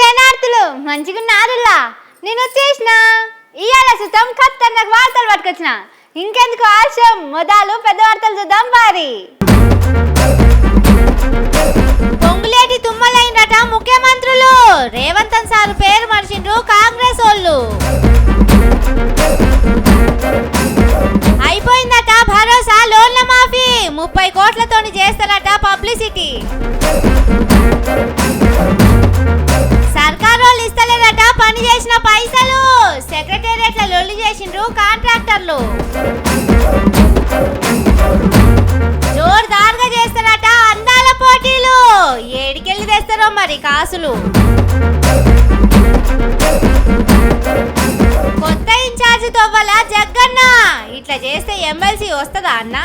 శరణార్థులు మంచిగా మంచిగున్నారులా నేను వచ్చేసిన. ఇవాళ సుతం నాకు వార్తలు పట్టుకొచ్చిన. ఇంకెందుకు ఆలస్యం? మొదలు పెద్ద వార్తలు చూద్దాం బారి పొంగులేటి తుమ్మలైనట ముఖ్యమంత్రులు. రేవంత్ సార్ పేరు మర్చిండ్రు కాంగ్రెస్ వాళ్ళు. అయిపోయిందట భరోసా లోన్ల మాఫీ. ముప్పై కోట్లతోని చేస్తారట పబ్లిసిటీ. ఖర్చు చేసిన పైసలు. సెక్రటేరియట్ల లొల్లి చేసిండ్రు కాంట్రాక్టర్లు. జోరుదారుగా చేస్తారట అందాల పోటీలు. ఏడికెళ్ళి తెస్తారో మరి కాసులు. కొత్త ఇన్ఛార్జ్ తవ్వల జగ్గన్న. ఇట్లా చేస్తే ఎమ్మెల్సీ వస్తుందా అన్న?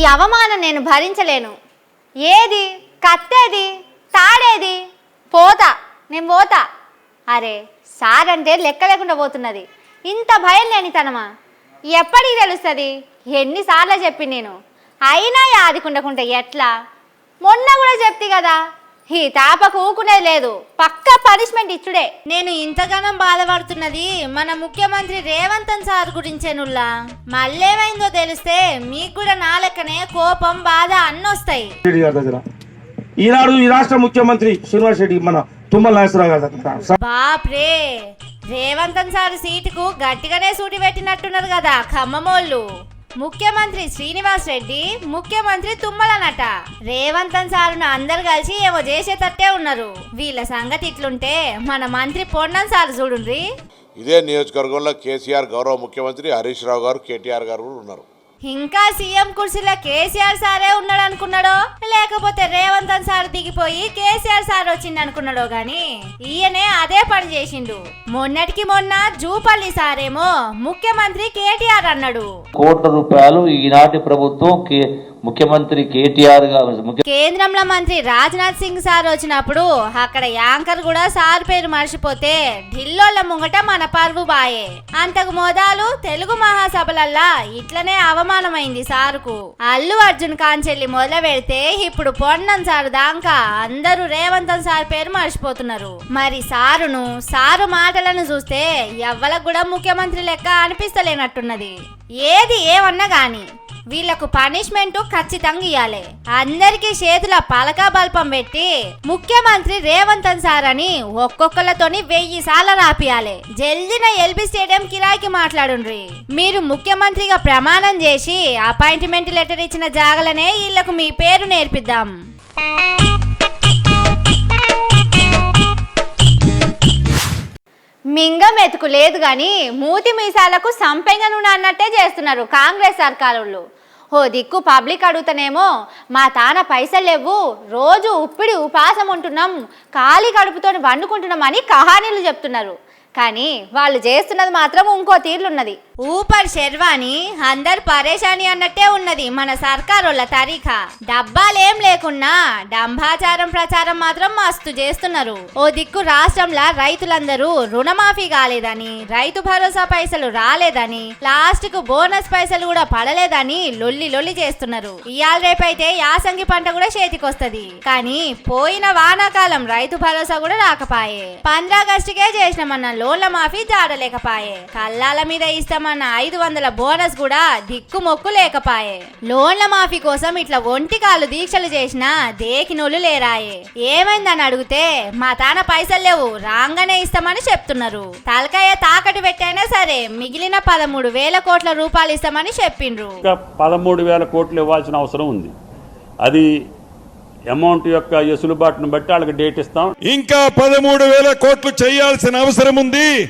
ఈ అవమానం నేను భరించలేను. ఏది? కత్తేది? తాడేది? పోతా నేను పోతా. అరే సార్ అంటే లెక్క లేకుండా పోతున్నది. ఇంత భయం లేనితనమా ఎప్పటికి తెలుస్తుంది? ఎన్నిసార్లు చెప్పి నేను. అయినా యాదికుండకుంటే ఎట్లా? మొన్న కూడా చెప్తి కదా ఈ తాపకు ఊకునేది లేదు. పక్క పనిష్మెంట్ ఇచ్చుడే. నేను ఇంతగానం బాధపడుతున్నది మన ముఖ్యమంత్రి రేవంతన్ సార్ గురించేనుల్లా. మళ్ళేమైందో తెలిస్తే మీకు కూడా నా లెక్కనే కోపం బాధ అన్నొస్తాయి. ఈనాడు ఈ రాష్ట్ర ముఖ్యమంత్రి శ్రీనివాస్ రెడ్డి మన తుమ్మల నాగేశ్వరరావు గారి బాప్రే! రేవంతన్ సార్ సీటుకు గట్టిగానే సూటి పెట్టినట్టున్నారు కదా ఖమ్మమోళ్ళు. ముఖ్యమంత్రి శ్రీనివాస్ రెడ్డి ముఖ్యమంత్రి తుమ్మలనట రేవంతన్ సారును అందరు కలిసి ఏమో చేసేటట్టే ఉన్నారు. వీళ్ళ సంగతి ఇట్లుంటే మన మంత్రి పొన్నం సార్ చూడుండ్రి. ఇదే నియోజకవర్గంలో కేసీఆర్ గౌరవ ముఖ్యమంత్రి హరీష్ రావు గారు కేటీఆర్ గారు కూడా ఉన్నారు. ఇంకా సీఎం కుర్చీలో కేసీఆర్ సారే ఉన్నాడు అనుకున్నాడో లేకపోతే రేవంత్ సార్ దిగిపోయి కేసీఆర్ సార్ వచ్చింది అనుకున్నాడో గాని? ఈయనే అదే పని చేసిండు. మొన్నటికి మొన్న జూపల్లి సారేమో ముఖ్యమంత్రి కేటీఆర్ అన్నాడు. కోట్ల రూపాయలు ఈనాటి ప్రభుత్వం ముఖ్యమంత్రి కేటీఆర్ గారు కేంద్రంలో మంత్రి రాజ్నాథ్ సింగ్ సార్ వచ్చినప్పుడు అక్కడ యాంకర్ కూడా సార్ పేరు మర్చిపోతే ఢిల్లోల ముంగట మన పరువు బాయే అంతకు మోదాలు తెలుగు మహాసభలల్లా ఇట్లనే అవమానమైంది సారుకు. అల్లు అర్జున్ కాంచెల్లి మొదలు పెడితే ఇప్పుడు పొన్నం సారు దాకా అందరూ రేవంతం సార్ పేరు మర్చిపోతున్నారు. మరి సారును సారు మాటలను చూస్తే ఎవ్వలకు కూడా ముఖ్యమంత్రి లెక్క అనిపిస్తలేనట్టున్నది. ఏది ఏమన్నా గాని వీళ్ళకు పనిష్మెంట్ ఖచ్చితంగా ఇవ్వాలి అందరికీ చేతుల పలకా బల్పం పెట్టి ముఖ్యమంత్రి రేవంతన్ సార్ అని ఒక్కొక్కలతోని వెయ్యి సార్లు రాపియాలి జల్దిన ఎల్బీ స్టేడియం కిరాయికి మాట్లాడుండ్రి. మీరు ముఖ్యమంత్రిగా ప్రమాణం చేసి అపాయింట్మెంట్ లెటర్ ఇచ్చిన జాగలనే వీళ్ళకు మీ పేరు నేర్పిద్దాం. మింగం ఎతుకు లేదు కానీ మూతి మీసాలకు సంపెంగ నూనె అన్నట్టే చేస్తున్నారు కాంగ్రెస్ సర్కారులు. ఓ దిక్కు పబ్లిక్ అడుగుతానేమో మా తాన పైసలు లేవు రోజు ఉప్పిడి ఉపాసం ఉంటున్నాం ఖాళీ కడుపుతోని వండుకుంటున్నాం అని కహానీలు చెప్తున్నారు. కానీ వాళ్ళు చేస్తున్నది మాత్రం ఇంకో తీర్లున్నది. ఊపర్ శర్వాణి అందరు పరేషాని అన్నట్టే ఉన్నది మన సర్కారోళ్ళ తరీఖా డబ్బాలేం లేకున్నా డంబాచారం ప్రచారం మాత్రం మస్తు చేస్తున్నారు. ఓ దిక్కు రాష్ట్రంలో రైతులందరూ రుణమాఫీ కాలేదని రైతు భరోసా పైసలు రాలేదని లాస్ట్కు బోనస్ పైసలు కూడా పడలేదని లొల్లి లొల్లి చేస్తున్నారు. ఇయాల రేపైతే యాసంగి పంట కూడా చేతికొస్తది. కానీ పోయిన వానాకాలం రైతు భరోసా కూడా రాకపాయే. పంద్రాగస్టుకే చేసినామన్న లోన్ల మాఫీ జాడలేకపాయే కల్లాల మీద ఇస్తామన్న ఐదు వందల బోనస్ కూడా దిక్కు మొక్కు లేకపాయే. లోన్ల మాఫీ కోసం ఇట్లా ఒంటి దీక్షలు చేసినా దేకినోళ్ళు లేరాయే. ఏమైందని అడిగితే మా తాన పైసలు లేవు రాంగానే ఇస్తామని చెప్తున్నారు. తలకాయ తాకట్టు పెట్టైనా సరే మిగిలిన పదమూడు వేల కోట్ల రూపాయలు ఇస్తామని చెప్పిండ్రు. పదమూడు వేల కోట్లు ఇవ్వాల్సిన అవసరం ఉంది. అది అమౌంట్ యొక్క ఎసులుబాటును బట్టి వాళ్ళకి డేట్ ఇస్తాం. ఇంకా పదమూడు వేల కోట్లు చేయాల్సిన అవసరం ఉంది.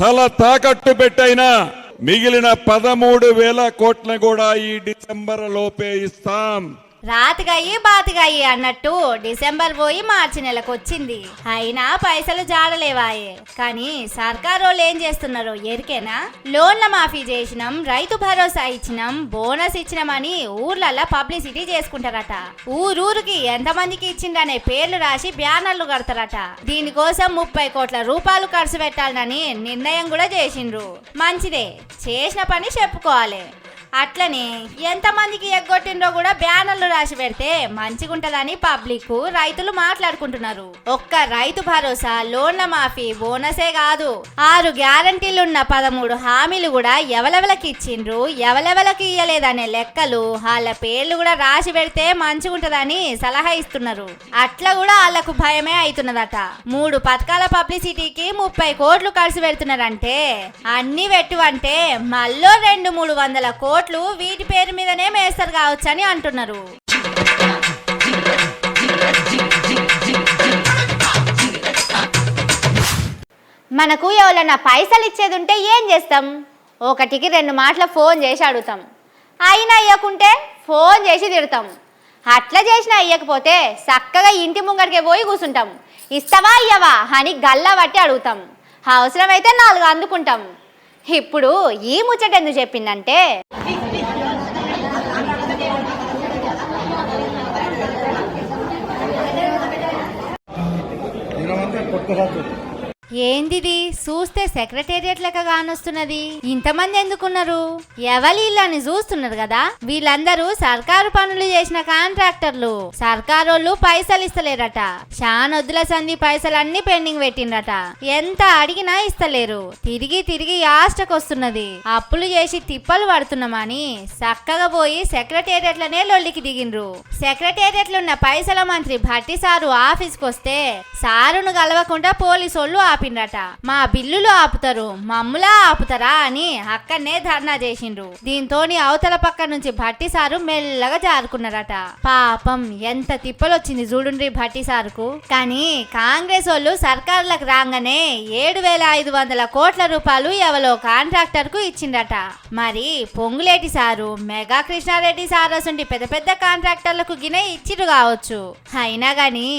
తల తాకట్టు పెట్టైనా మిగిలిన పదమూడు వేల కోట్లను కూడా ఈ డిసెంబర్ లోపే ఇస్తాం. రాతిగయ్యి బాతిగాయి అన్నట్టు డిసెంబర్ పోయి మార్చి నెలకు వచ్చింది అయినా పైసలు జాడలేవాయే. కానీ సర్కారు వాళ్ళు ఏం చేస్తున్నారు ఎరికేనా లోన్ల మాఫీ చేసినాం రైతు భరోసా ఇచ్చినాం బోనస్ ఇచ్చినామని ఊర్లల్లో పబ్లిసిటీ చేసుకుంటారట. ఊరూరికి ఎంతమందికి ఇచ్చిండనే పేర్లు రాసి బ్యానర్లు కడతారట. దీనికోసం ముప్పై కోట్ల రూపాయలు ఖర్చు పెట్టాలని నిర్ణయం కూడా చేసిండ్రు. మంచిదే. చేసిన పని చెప్పుకోవాలి. అట్లనే ఎంతమందికి ఎగ్గొట్టిండ్రో కూడా బ్యానర్లు రాసి పెడితే మంచిగుంటదని పబ్లిక్ రైతులు మాట్లాడుకుంటున్నారు. ఒక్క రైతు భరోసా లోన్ల మాఫీ బోనసే కాదు. ఆరు గ్యారంటీలున్న పదమూడు హామీలు కూడా ఎవలెవలకి ఇచ్చిండ్రు ఎవలెవలకి ఇయ్యలేదనే లెక్కలు వాళ్ళ పేర్లు కూడా రాసి పెడితే మంచిగుంటదని సలహా ఇస్తున్నారు. అట్లా కూడా వాళ్ళకు భయమే అవుతున్నదట మూడు పథకాల పబ్లిసిటీకి ముప్పై కోట్లు ఖర్చు పెడుతున్నారంటే అన్ని పెట్టువంటే మళ్ళీ రెండు మూడు వందల కోట్లు వీటి పేరు మీదనే మేస్తారు కావచ్చని అంటున్నారు. మనకు ఎవరన్నా పైసలు ఇచ్చేది ఉంటే ఏం చేస్తాం? ఒకటికి రెండు మాటల ఫోన్ చేసి అడుగుతాం. అయినా అయ్యకుంటే ఫోన్ చేసి తిడతాం. అట్లా చేసినా అయ్యకపోతే చక్కగా ఇంటి ముంగడికే పోయి కూర్చుంటాం ఇస్తావా అయ్యవా అని గల్లా పట్టి అడుగుతాం. అవసరమైతే నాలుగు అందుకుంటాం. ఇప్పుడు ఈ ముచ్చట ఎందుకు చెప్పిందంటే করতে সাহায্য করে ఏందిది? చూస్తే సెక్రటేరియట్ లెక్క కానొస్తున్నది ఇంతమంది ఎందుకున్నారు? ఎవరి ఇళ్ళని చూస్తున్నారు కదా? వీళ్ళందరూ సర్కారు పనులు చేసిన కాంట్రాక్టర్లు. సర్కారోళ్ళు పైసలు ఇస్తలేరట. షానొద్దుల సంధి పైసలన్నీ పెండింగ్ పెట్టిండ్రట. ఎంత అడిగినా ఇస్తలేరు. తిరిగి తిరిగి యాస్టకొస్తున్నది అప్పులు చేసి తిప్పలు పడుతున్నామని చక్కగా పోయి సెక్రటేరియట్లనే లొల్లికి దిగిండ్రు. సెక్రటేరియట్లున్న పైసల మంత్రి భట్టి సారు ఆఫీస్కి వస్తే సారును గలవకుండా పోలీసోళ్ళు ఆపిండ్రట. మా బిల్లులు ఆపుతారు మమ్ములా ఆపుతారా అని అక్కడనే ధర్నా చేసిండ్రు. దీంతోని అవతల పక్క నుంచి భట్టి సారు మెల్లగా జారుకున్నారట. పాపం ఎంత తిప్పలొచ్చింది చూడుండ్రి భట్టి సారుకు. కానీ కాంగ్రెస్ వాళ్ళు సర్కార్లకు రాగానే ఏడు వేల ఐదు వందల కోట్ల రూపాయలు ఎవలో కాంట్రాక్టర్కు ఇచ్చిండట మరి Ponguleti sir mega Krishna Reddy sir పెద్ద పెద్ద కాంట్రాక్టర్లకు గినే ఇచ్చిరు కావచ్చు. అయినా గాని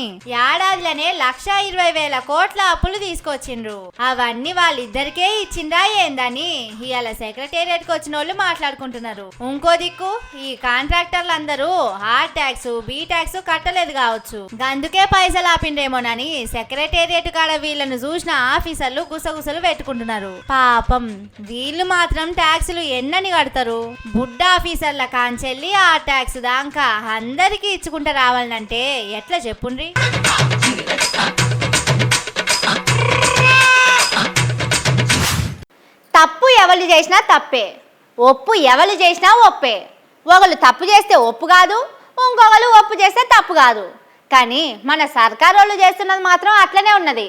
ఏడాదిలోనే లక్ష ఇరవై వేల కోట్ల అప్పులు తీసుకొచ్చిండ్రు. అవన్నీ వాళ్ళిద్దరికే ఇచ్చిండ్రా ఏందని ఇవాళ సెక్రటేరియట్కి వచ్చిన వాళ్ళు మాట్లాడుకుంటున్నారు. ఇంకో దిక్కు ఈ కాంట్రాక్టర్లు అందరూ ఆ ట్యాక్స్ బి ట్యాక్స్ కట్టలేదు కావచ్చు. అందుకే పైసలు ఆపిండేమోనని సెక్రటేరియట్ కాడ వీళ్ళను చూసిన ఆఫీసర్లు గుసగుసలు పెట్టుకుంటున్నారు. పాపం వీళ్ళు మాత్రం ట్యాక్సులు ఎన్నని కడతారు? బుడ్డ ఆఫీసర్ల కాంచెల్లి ఆ ట్యాక్స్ దాకా అందరికీ ఇచ్చుకుంటూ రావాలంటే ఎట్లా చెప్పుండ్రి? ఎవరు చేసినా తప్పే. ఒప్పు ఎవరు చేసినా ఒప్పే. ఒకళ్ళు తప్పు చేస్తే ఒప్పు కాదు ఇంకొకరు ఒప్పు చేస్తే తప్పు కాదు. కానీ మన సర్కారు వాళ్ళు చేస్తున్నది మాత్రం అట్లనే ఉన్నది.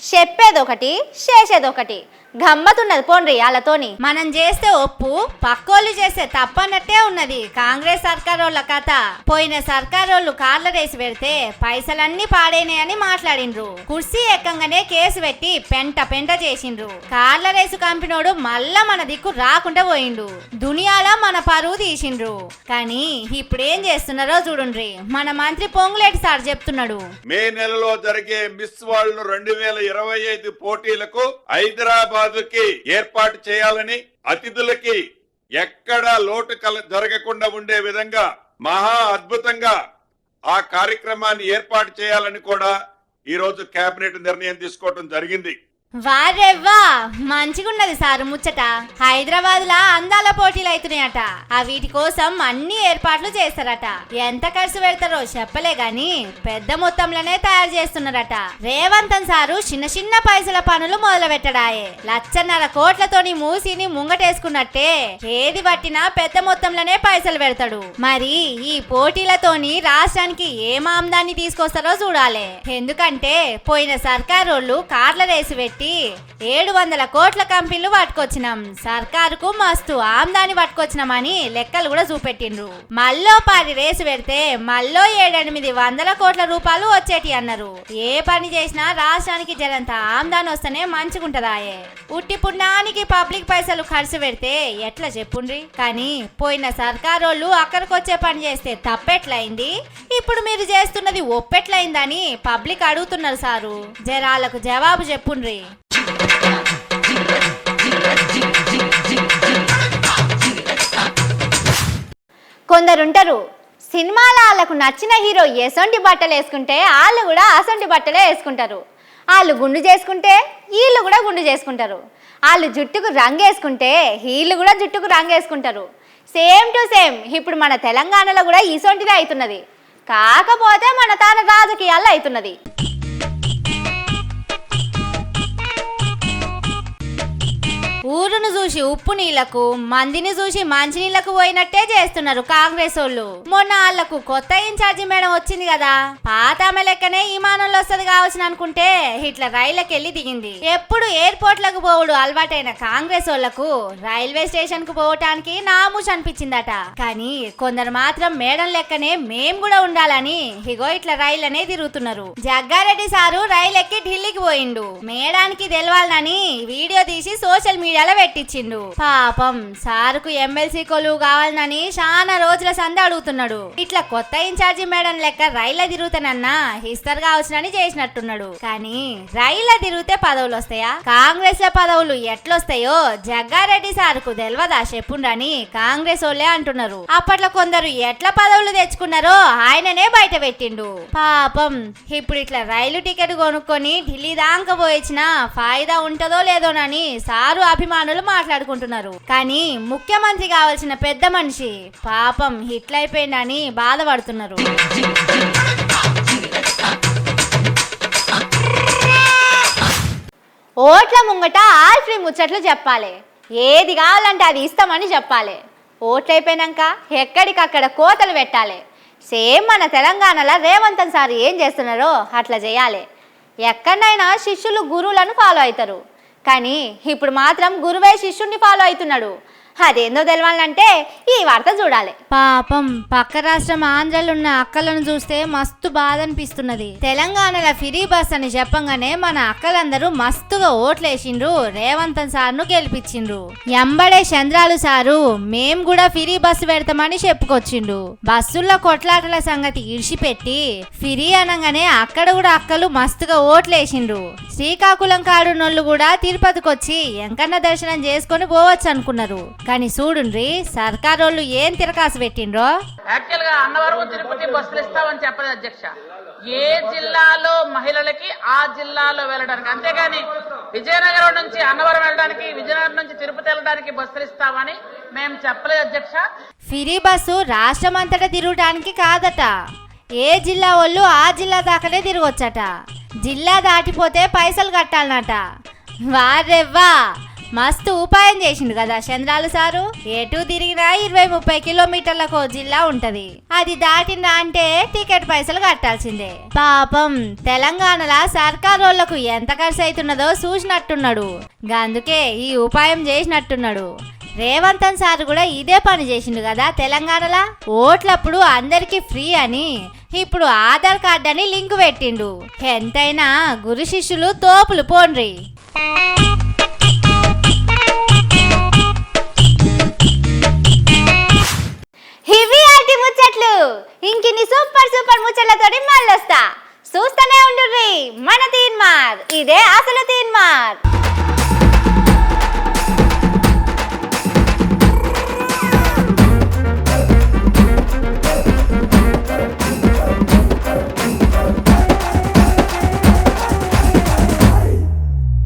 చెప్పేది ఒకటి చేసేది ఒకటి గమ్మతున్నది. పోండ్రి వాళ్ళతోని. మనం చేస్తే ఒప్పు పక్కోళ్ళు చేస్తే తప్పన్నట్టే ఉన్నది. కాంగ్రెస్ సర్కారోళ్ళ కథ. పోయిన సర్కారోళ్ళు కార్ల రేసి పెడితే పైసలన్నీ పాడైనాయని మాట్లాడిండ్రు. కుర్సీ ఎక్కంగానే కేసు పెట్టి పెంట పెంట చేసిండ్రు. కార్ల రేసు కంపినోడు మళ్ళా మన దిక్కు రాకుండా పోయిండు. దునియాల మన పరువు తీసిండ్రు. కానీ ఇప్పుడేం చేస్తున్నారో చూడుండ్రి. మన మంత్రి పొంగులేటి సార్ చెప్తున్నాడు. మే నెలలో జరిగే మిస్ వరల్డ్ రెండు వేల ఇరవై ఐదు పోటీలకు హైదరాబాద్ కి ఏర్పాటు చేయాలని అతిథులకి ఎక్కడా లోటు కల జరగకుండా ఉండే విధంగా మహా అద్భుతంగా ఆ కార్యక్రమాన్ని ఏర్పాటు చేయాలని కూడా ఈ రోజు కేబినెట్ నిర్ణయం తీసుకోవడం జరిగింది. వారెవ్వా? మంచిగున్నది సారు ముచ్చట. హైదరాబాద్ లా అందాల పోటీలు అవుతున్నాయట ఆ వీటి కోసం అన్ని ఏర్పాట్లు చేస్తారట. ఎంత ఖర్చు పెడతారో చెప్పలే గాని పెద్ద మొత్తంలోనే తయారు చేస్తున్నారట. రేవంతన్ సారు చిన్న చిన్న పైసల పనులు మొదలు పెట్టడాయే లచ్చన్నర కోట్లతోని మూసిని ముంగటేసుకున్నట్టే. ఏది పట్టినా పెద్ద మొత్తంలోనే పైసలు పెడతాడు. మరి ఈ పోటీలతోని రాష్ట్రానికి ఏం ఆమ్దాన్ని తీసుకొస్తారో చూడాలి. ఎందుకంటే పోయిన సర్కారోళ్ళు కార్ల రేసి పెట్టి ఏడు వందల కోట్ల కంపెనీలు పట్టుకొచ్చినాం. సర్కారుకు మస్తు ఆమ్దాని పట్టుకొచ్చినామని లెక్కలు కూడా చూపెట్టిండ్రు. మళ్ళో పది రేసు పెడితే మళ్ళో ఏడెనిమిది వందల కోట్ల రూపాయలు వచ్చేటి అన్నారు. ఏ పని చేసినా రాష్ట్రానికి జరంత ఆమ్దాని వస్తేనే మంచిగుంటదాయే. ఉట్టి పుణ్యానికి పబ్లిక్ పైసలు ఖర్చు పెడితే ఎట్లా చెప్పుండ్రి? కానీ పోయిన సర్కారోళ్ళు అక్కడికొచ్చే పని చేస్తే తప్పెట్లయింది ఇప్పుడు మీరు చేస్తున్నది ఒప్పెట్లయిందని పబ్లిక్ అడుగుతున్నారు సారు. జరాలకు జవాబు చెప్పుండ్రి. కొందరుంటారు సినిమాలో వాళ్ళకు నచ్చిన హీరో ఎసొంటి బట్టలు వేసుకుంటే వాళ్ళు కూడా అసొంటి బట్టలే వేసుకుంటారు. వాళ్ళు గుండు చేసుకుంటే వీళ్ళు కూడా గుండు చేసుకుంటారు. వాళ్ళు జుట్టుకు రంగు వేసుకుంటే వీళ్ళు కూడా జుట్టుకు రంగు వేసుకుంటారు. సేమ్ టు సేమ్ ఇప్పుడు మన తెలంగాణలో కూడా ఇసొంటిదే అవుతున్నది. కాకపోతే మన తాను రాజకీయాల్లో అవుతున్నది. ఊరును చూసి ఉప్పు నీళ్ళకు మందిని చూసి మంచినీళ్ళకు పోయినట్టే చేస్తున్నారు కాంగ్రెస్ వాళ్ళు. మొన్న వాళ్ళకు కొత్త ఇన్ఛార్జి మేడం వచ్చింది కదా. పాత ఆమె లెక్కనే విమానంలో వస్తుంది కావచ్చు అనుకుంటే ఇట్లా రైళ్ళకి వెళ్ళి దిగింది. ఎప్పుడు ఎయిర్పోర్ట్లకు పోవుడు అలవాటైన కాంగ్రెస్ వాళ్ళకు రైల్వే స్టేషన్కు పోవటానికి నామూష్ అనిపించిందట. కానీ కొందరు మాత్రం మేడం లెక్కనే మేం కూడా ఉండాలని ఇగో ఇట్లా రైళ్ళనే తిరుగుతున్నారు. జగ్గారెడ్డి సారు రైలు ఎక్కి ఢిల్లీకి పోయిండు. మేడానికి తెలవాలని వీడియో తీసి సోషల్ మీడియా పెట్టించిండు పాపం సారుకు ఎమ్మెల్సీ కొలువు కావాలని చాలా రోజుల సంద అడుగుతున్నాడు. ఇట్లా కొత్త ఇన్ఛార్జి మేడం లెక్క రైళ్ళ తిరుగుతానన్నా హిస్టర్ కావచ్చునని చేసినట్టున్నాడు. కానీ రైళ్ళ తిరిగితే పదవులు వస్తాయా? కాంగ్రెస్లో పదవులు ఎట్లొస్తాయో జగ్గారెడ్డి సార్కు తెలియదా చెప్పుండని కాంగ్రెస్ వాళ్ళే అంటున్నారు. అప్పట్లో కొందరు ఎట్లా పదవులు తెచ్చుకున్నారో ఆయననే బయట పెట్టిండు. పాపం ఇప్పుడు ఇట్లా రైలు టికెట్ కొనుక్కొని ఢిల్లీ దాకా పోయిచ్చిన ఫాయిదా ఉంటదో లేదోనని సారు అభిమానులు మాట్లాడుకుంటున్నారు. కానీ ముఖ్యమంత్రి కావాల్సిన పెద్ద మనిషి పాపం హిట్లయిపోయిందని బాధపడుతున్నారు. ఓట్ల ముంగట ఆల్ ఫ్రీ ముచ్చట్లు చెప్పాలి. ఏది కావాలంటే అది ఇస్తామని చెప్పాలి. ఓట్లు ఎక్కడికక్కడ కోతలు పెట్టాలి. సేమ్ మన తెలంగాణలో రేవంతన్ సార్ ఏం చేస్తున్నారో అట్లా చేయాలి. ఎక్కడైనా శిష్యులు గురువులను ఫాలో అవుతారు. కానీ ఇప్పుడు మాత్రం గురువే శిష్యుణ్ణి ఫాలో అవుతున్నాడు. అదేందో తెలవాలంటే ఈ వార్త చూడాలి. పాపం పక్క రాష్ట్రం ఆంధ్రలో ఉన్న అక్కలను చూస్తే మస్తు బాధ అనిపిస్తున్నది తెలంగాణలో ఫ్రీ బస్ అని చెప్పంగానే మన అక్కలందరూ మస్తుగా ఓట్లేసిండ్రు రేవంతన్ సార్ను గెలిపించిండ్రు. ఎంబడే చంద్రాలు సారు మేం కూడా ఫ్రీ బస్సు పెడతామని చెప్పుకొచ్చిండు బస్సుల్లో కొట్లాటల సంగతి ఇడిచిపెట్టి ఫ్రీ అనగానే అక్కడ కూడా అక్కలు మస్తుగా ఓట్లేసిండ్రు. శ్రీకాకుళం కాడునోళ్ళు కూడా తిరుపతికి వచ్చి ఎంకన్న దర్శనం చేసుకొని పోవచ్చు అనుకున్నారు కానీ చూడుండ్రి సర్కారోళ్ళు ఏం తిరకాసు పెట్టిండ్రో? యాక్చువల్గా అన్నవరం తిరుపతి బస్సులు ఇస్తామని చెప్పలేదు అధ్యక్ష. ఏ జిల్లాలో మహిళలకి ఆ జిల్లాలో వెళ్ళడానికి? అంతేగాని విజయనగరం నుంచి అన్నవరం వెళ్ళడానికి విజయనగరం నుంచి తిరుపతి వెళ్ళడానికి బస్సులు ఇస్తామని మేము చెప్పలేదు అధ్యక్ష. ఫ్రీ బస్సు రాష్ట్రం అంతటా తిరగడానికి కాదట. ఏ జిల్లా వాళ్ళు ఆ జిల్లా దాకానే తిరగొచ్చట. జిల్లా దాటిపోతే పైసలు కట్టాలన్నట. వారెవ్వా? మస్తు ఉపాయం చేసిండు కదా చంద్రాలు సారు. ఎటు తిరిగినా ఇరవై ముప్పై కిలోమీటర్లకు జిల్లా ఉంటది. అది దాటిందా అంటే టికెట్ పైసలు కట్టాల్సిందే. పాపం తెలంగాణలో సర్కారోళ్ళకు ఎంత ఖర్చు అవుతున్నదో చూసినట్టున్నాడు అందుకే ఈ ఉపాయం చేసినట్టున్నాడు. రేవంతన్ సార్ కూడా ఇదే పని చేసిండు కదా తెలంగాణలో. ఓట్లప్పుడు అందరికీ ఫ్రీ అని ఇప్పుడు ఆధార్ కార్డు అని లింక్ పెట్టిండు. ఎంతైనా గురు శిష్యులు తోపులు పోండ్రి. మన తీన్మార్ ఇదే అసలు తీన్మార్